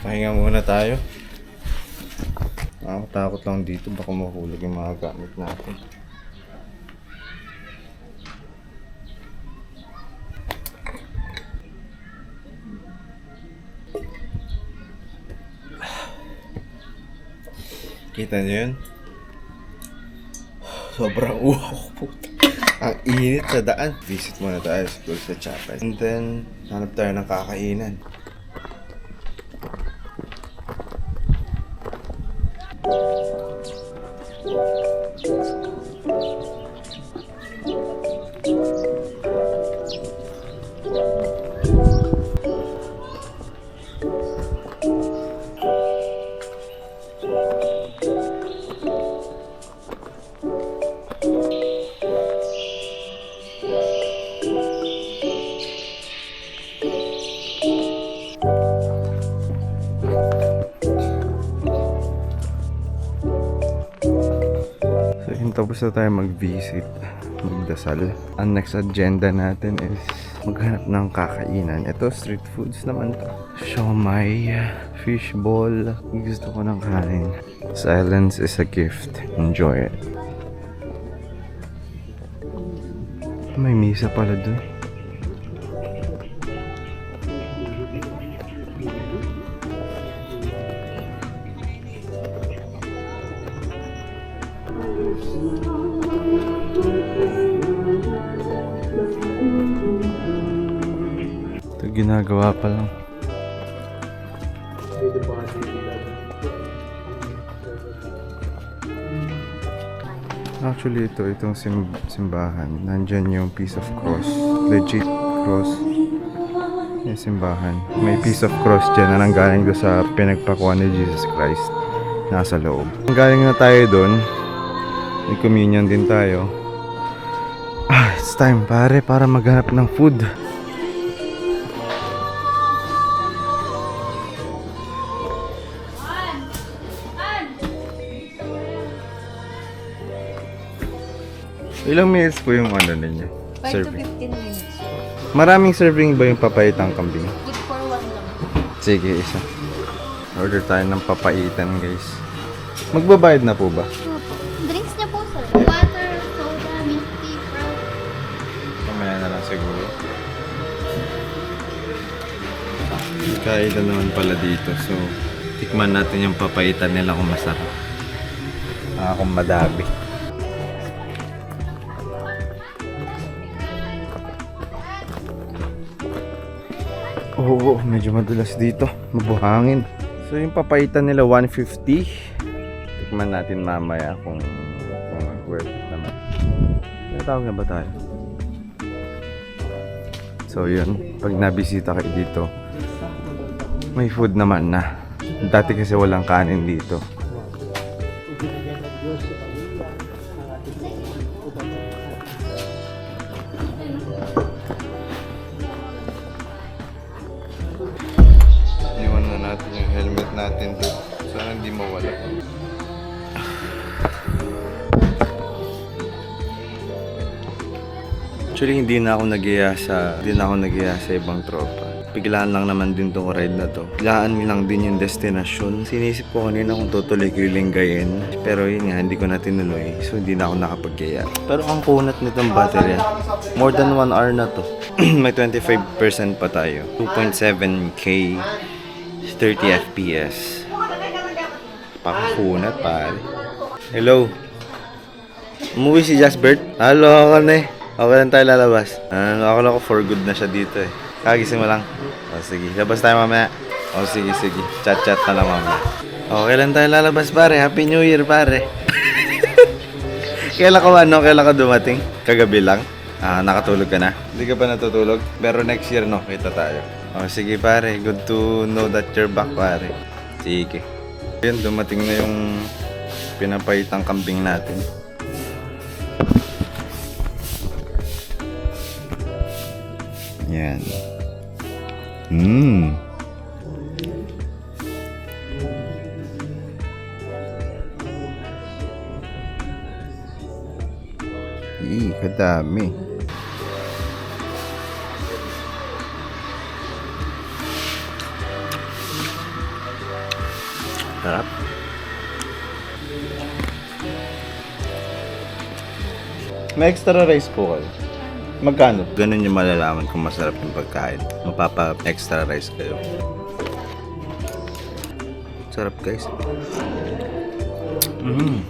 Pahinga muna tayo. Nakakatakot lang dito. Baka mahulog yung mga gamit natin. Kita niyo yun? Sobrang uhaw po. Ang init sa daan. Visit muna tayo siguro sa chapel. And then, hanap tayo ng kakainan. Tapos na tayo mag-visit, magdasal. Ang next agenda natin is maghanap ng kakainan. Ito, street foods naman to. Siomay, fishball, gusto ko ng kanin. Silence is a gift. Enjoy it. May misa pala dun. Ginagawa pa lang. Actually, ito, itong sim simbahan. Nandyan yung piece of cross. Legit cross. Yung simbahan. May piece of cross dyan na nanggaling doon sa pinagpakuan ni Jesus Christ. Nasa loob. Galing na tayo doon. May communion din tayo. Ah, it's time pare para maghanap ng food. Ilang minutes po yung ano ninyo? 5 to Serving. 15 minutes. Maraming serving ba yung papayitang kambing? Good for one lang. Sige, isa. Order tayo ng papaitan, guys. Magbabayad na po ba? Drinks niya po, sir. Water, soda, milk tea, fruit. Mamaya na lang siguro. Kailan naman pala dito. So, tikman natin yung papaitan nila kung masarap. Ah, kung madabi. Oo, medyo madulas dito. Mabuhangin. So, yung papaitan nila 150. Tikman natin mamaya kung, kung worth it naman. Natawag na ba tayo? So yun, pag nabisita kayo dito, may food naman na. Dati kasi walang kanin dito. Iwan Actually, hindi na ako nagiya sa, hindi na ako nagiya sa ibang tropa. Biglaan lang naman din tong ride na to. Biglaan lang din yung destinasyon. Sinisip ko kanina kung tutuloy ko yung Lingayen. Pero yun nga, hindi ko na tinuloy. So, hindi na ako nakapagkaya. Pero ang kunat nitong battery, more than 1 hour na to. May 25% pa tayo. 2.7K, 30 FPS. Pakakunat, pare. Hello. Umuwi si Jasbert. Halo, eh. Okay lang tayo lalabas. Ano, ako lang ako for good na siya dito eh. Kagising mo lang. O sige, labas tayo mamaya. O sige, sige. Chat-chat na lang mamaya. Okay lang tayo lalabas pare. Happy New Year pare. kailan ka ba, no? Kailan ka dumating? Kagabi lang? Ah, nakatulog ka na? Hindi ka pa natutulog? Pero next year, no? Kita tayo. O sige pare, good to know that you're back pare. Sige. Yun, dumating na yung pinapayitang kambing natin. Yan. Mmm. Ih, kadami. Sarap. May extra rice po kayo. Magkano? Ganun yung malalaman kung masarap yung pagkain. Mapapa extra rice kayo. Sarap guys. Mm.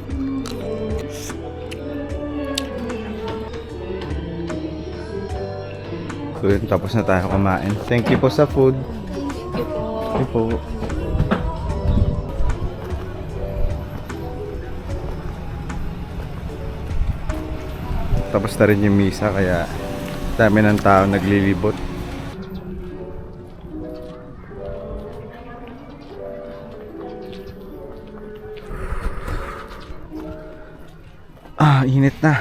So yun, tapos na tayo kumain. Thank you po sa food. Thank you po. Tapos na rin yung misa kaya dami ng tao naglilibot. Ah, init na.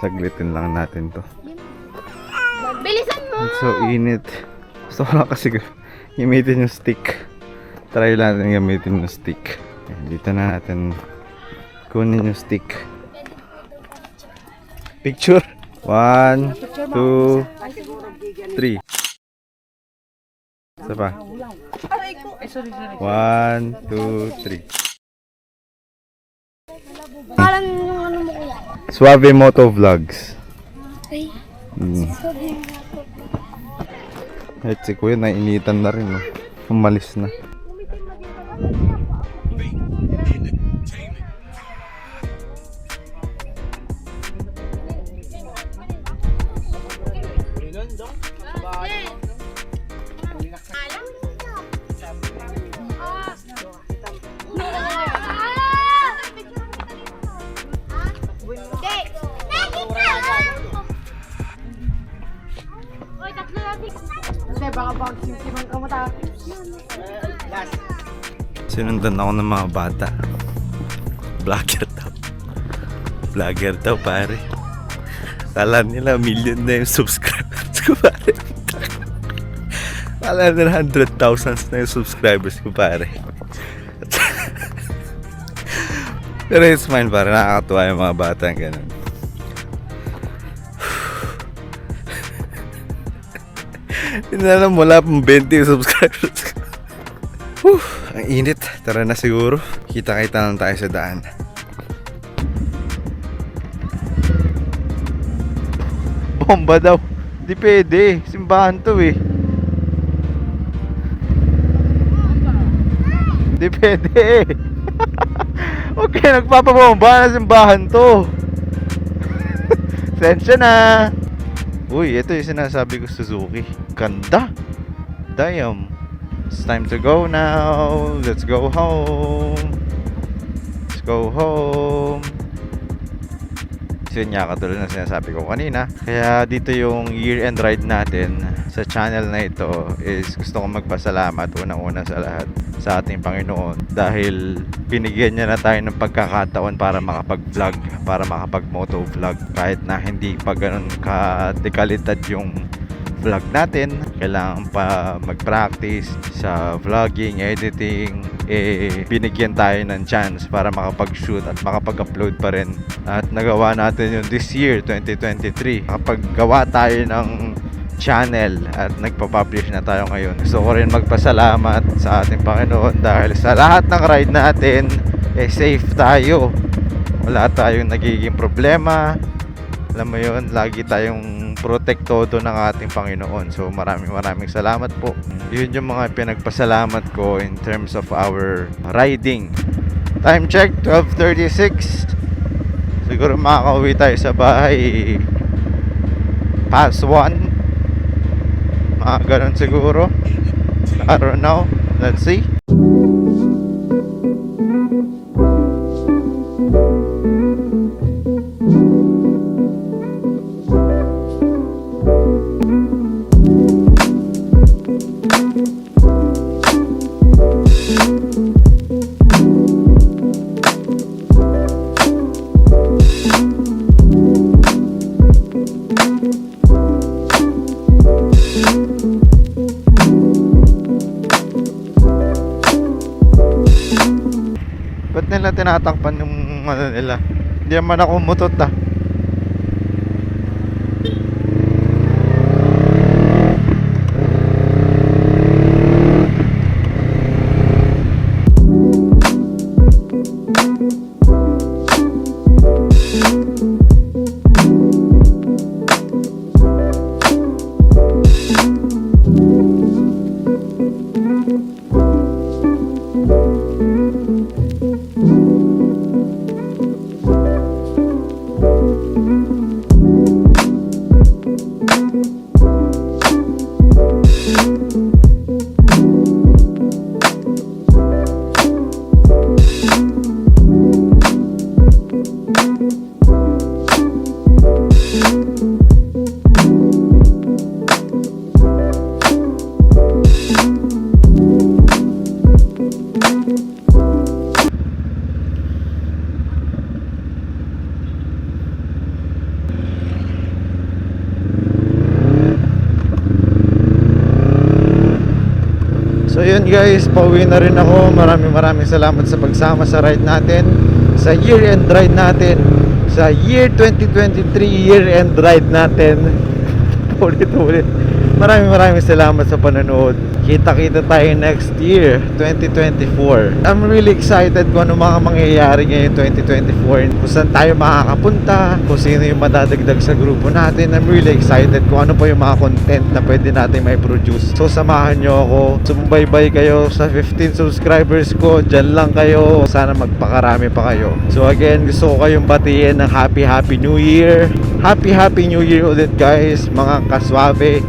Saglitin lang natin to. It's so init. Gusto ko lang kasi gamitin yung stick. Try natin gamitin yung stick. Dito na natin kunin yung stick. Picture. One, two, three. Isa pa. One, two, three. Parang yung ano mo kuya. Suave Moto Vlogs. Ay, Mm. Kahit si Kuya, nainitan na rin. No? Umalis na. Oy, Sinundan ako ng mga bata. Vlogger daw. Vlogger daw, pare. Kala nila million na yung subscribers ko, pare. Kala nila hundred thousands na yung subscribers ko, pare. Pero it's fine, pare. Nakakatuwa yung mga bata. Ganun. Hindi na alam, wala pang 20 yung subscribers. Whew, ang init. Tara na siguro. Kita-kita lang tayo sa daan. Bomba daw. Di pwede. Simbahan to eh. Di pwede. okay, nagpapabomba na simbahan to. Sensya na. Uy, ito yung sinasabi ko Suzuki. Ganda. Damn. It's time to go now. Let's go home. Let's go home. So yun nga, katulad na sinasabi ko kanina. Kaya dito yung year-end ride natin sa channel na ito is gusto kong magpasalamat unang-una sa lahat sa ating Panginoon dahil binigyan niya na tayo ng pagkakataon para makapag-vlog, para makapag-moto-vlog kahit na hindi pa ganun ka-dekalidad yung vlog natin. Kailangan pa mag-practice sa vlogging, editing. Eh, binigyan tayo ng chance para makapag-shoot at makapag-upload pa rin. At nagawa natin yun this year, 2023. Kapag gawa tayo ng channel at nagpa-publish na tayo ngayon. Gusto ko rin magpasalamat sa ating Panginoon dahil sa lahat ng ride natin, eh safe tayo. Wala tayong nagiging problema. Alam mo yun, lagi tayong protektodo ng ating Panginoon. So maraming maraming salamat po. Yun yung mga pinagpasalamat ko in terms of our riding. Time check, 12.36. Siguro makakauwi tayo sa bahay past 1. Mga ganun siguro. I don't know. Let's see. Nila tinatakpan yung ano nila? Hindi naman ako mutot ah. So yun guys, pauwi na rin ako. Maraming maraming salamat sa pagsama sa ride natin. Sa year-end ride natin. Sa year 2023 year-end ride natin. Ulit-ulit. Maraming maraming salamat sa panonood. Kita-kita tayo next year, 2024. I'm really excited kung ano mga mangyayari ngayon 2024. Kung saan tayo makakapunta, kung sino yung madadagdag sa grupo natin. I'm really excited kung ano pa yung mga content na pwede natin may produce. So samahan nyo ako. Sumubaybay kayo sa 15 subscribers ko. Diyan lang kayo. Sana magpakarami pa kayo. So again, gusto ko kayong batiin ng Happy Happy New Year. Happy Happy New Year ulit guys, mga kaswabe.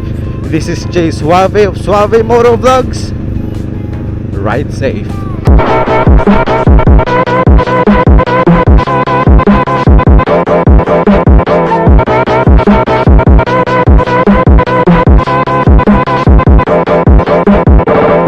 This is Jay Suave of Suave Moto Vlogs. Ride safe.